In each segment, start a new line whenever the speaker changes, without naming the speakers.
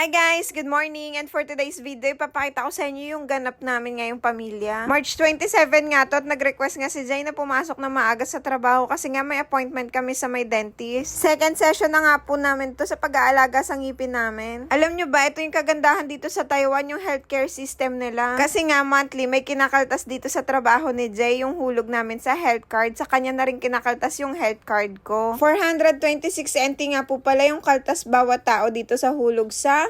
Hi guys! Good morning! And for today's video, ipapakita ko sa inyo yung ganap namin ngayong pamilya. March 27 nga to at nag-request nga si Jay na pumasok na maaga sa trabaho kasi nga may appointment kami sa may dentist. Second session na nga po namin to sa pag-aalaga sa ngipin namin. Alam nyo ba, ito yung kagandahan dito sa Taiwan, yung healthcare system nila. Kasi nga monthly, may kinakaltas dito sa trabaho ni Jay yung hulog namin sa health card. Sa kanya na rin kinakaltas yung health card ko. 426 NT nga po pala yung kaltas bawat tao dito sa hulog sa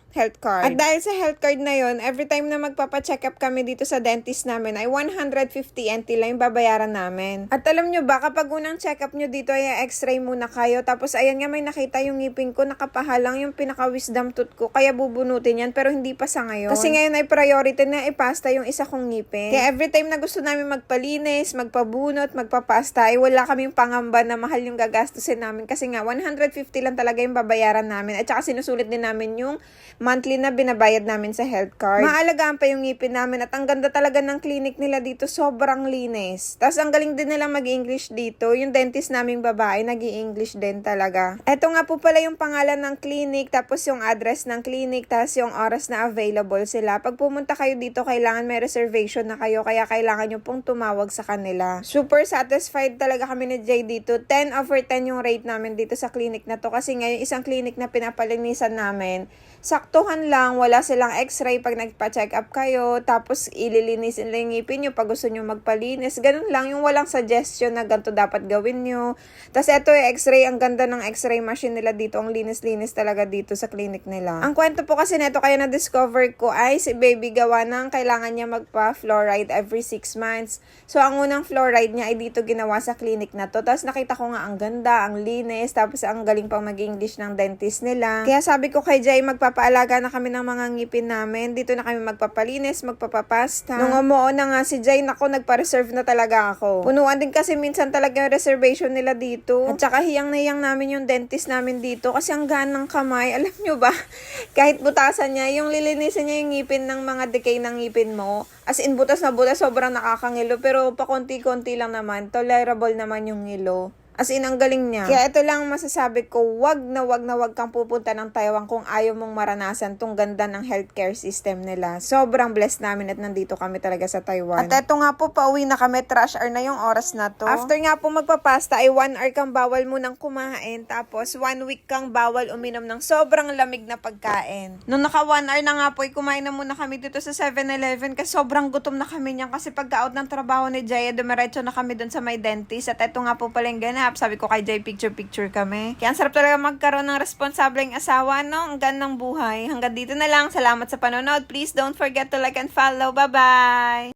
health card. At dahil sa health card na yon, every time na magpapa-check up kami dito sa dentist namin ay 150 NT lang yung babayaran namin. At alam nyo ba, kapag unang check up nyo dito ay x-ray muna kayo. Tapos ayan nga may nakita yung ngipin ko, nakapahalang yung pinaka-wisdom tooth ko. Kaya bubunutin yan, pero hindi pa sa ngayon. Kasi ngayon ay priority na ipasta yung isa kong ngipin. Kaya every time na gusto namin magpalinis, magpabunot, magpapasta, ay wala kaming pangamba na mahal yung gagastusin namin. Kasi nga, 150 lang talaga yung babayaran namin. At saka sinusulit din namin yung monthly na binabayad namin sa health card. Maalagaan pa yung ngipin namin at ang ganda talaga ng clinic nila dito, sobrang linis. Tapos ang galing din nila mag-English dito. Yung dentist naming babae, nag english din talaga. Ito nga po pala yung pangalan ng clinic, tapos yung address ng clinic, tapos yung oras na available sila. Pag pumunta kayo dito, kailangan may reservation na kayo, kaya kailangan nyo pong tumawag sa kanila. Super satisfied talaga kami ni Jay dito. 10 over 10 yung rate namin dito sa clinic na to. Kasi ngayon, isang clinic na pinapalinisan namin, saktuhan lang, wala silang x-ray pag nagpa-check up kayo, tapos ililinisin lang yung ngipin nyo pag gusto nyo magpalinis. Ganun lang, yung walang suggestion na ganito dapat gawin nyo. Tapos eto yung x-ray, ang ganda ng x-ray machine nila dito, ang linis-linis talaga dito sa clinic nila. Ang kwento po kasi neto kaya na-discover ko ay si baby gawa ng kailangan niya magpa-fluoride every 6 months. So ang unang fluoride niya ay dito ginawa sa clinic na to. Tapos nakita ko nga ang ganda, ang linis, tapos ang galing pang mag-English ng dentist nila. Kaya sabi ko kay Jay, magpapaalaga na kami ng mga ngipin namin. Dito na kami magpapalinis, magpapapasta. Nung umuo na nga si Jay, nako, nagpa-reserve na talaga ako. Punuan din kasi minsan talaga yung reservation nila dito. At saka hiyang na hiyang namin yung dentist namin dito kasi ang gaan ng kamay. Alam nyo ba, kahit butasan niya, yung lilinisin niya yung ngipin ng mga decay ng ngipin mo, as in butas na butas, sobrang nakakangilo. Pero pa konti-konti lang naman, tolerable naman yung ngilo. As in, ang galing niya. Kaya ito lang ang masasabi ko, wag na wag na wag kang pupunta ng Taiwan kung ayaw mong maranasan tong ganda ng healthcare system nila. Sobrang blessed namin at nandito kami talaga sa Taiwan. At eto nga po, pauwi na kami, trash hour na yung oras na to. After nga po magpapasta, ay one hour kang bawal munang kumain. Tapos, one week kang bawal uminom ng sobrang lamig na pagkain. Nung naka one hour na nga po, ay kumain na muna kami dito sa 7-Eleven kasi sobrang gutom na kami niyan kasi pagka-out ng trabaho ni Jaya, dumiretso na kami dun sa may dentist. At eto nga po pala yung ganap. Sabi ko kay Jay, picture-picture kami. Kaya ang sarap talaga magkaroon ng responsableng asawa, no? Ang gandang buhay. Hanggang dito na lang. Salamat sa panonood. Please don't forget to like and follow. Bye-bye!